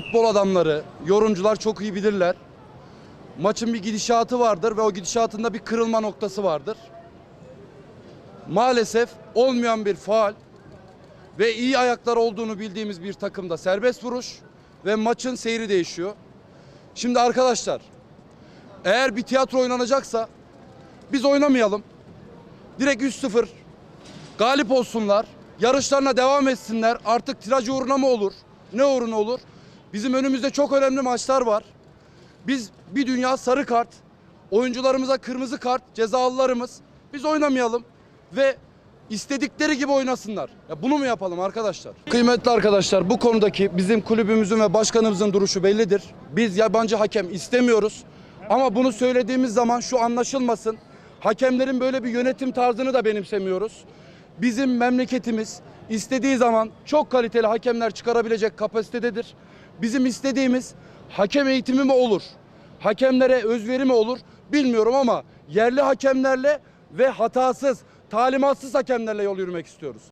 futbol adamları, yorumcular çok iyi bilirler. Maçın bir gidişatı vardır ve o gidişatında bir kırılma noktası vardır. Maalesef olmayan bir faal ve iyi ayaklar olduğunu bildiğimiz bir takımda serbest vuruş ve maçın seyri değişiyor. Şimdi arkadaşlar eğer bir tiyatro oynanacaksa biz oynamayalım. Direkt 3-0 galip olsunlar. Yarışlarına devam etsinler. Artık tiraj uğruna mı olur? Ne uğruna olur? Bizim önümüzde çok önemli maçlar var. Biz bir dünya sarı kart, oyuncularımıza kırmızı kart, cezalılarımız. Biz oynamayalım ve istedikleri gibi oynasınlar. Ya bunu mu yapalım arkadaşlar? Kıymetli arkadaşlar bu konudaki bizim kulübümüzün ve başkanımızın duruşu bellidir. Biz yabancı hakem istemiyoruz. Ama bunu söylediğimiz zaman şu anlaşılmasın. Hakemlerin böyle bir yönetim tarzını da benimsemiyoruz. Bizim memleketimiz istediği zaman çok kaliteli hakemler çıkarabilecek kapasitededir. Bizim istediğimiz hakem eğitimi mi olur? Hakemlere özveri mi olur? Bilmiyorum ama yerli hakemlerle ve hatasız, talimatsız hakemlerle yol yürümek istiyoruz.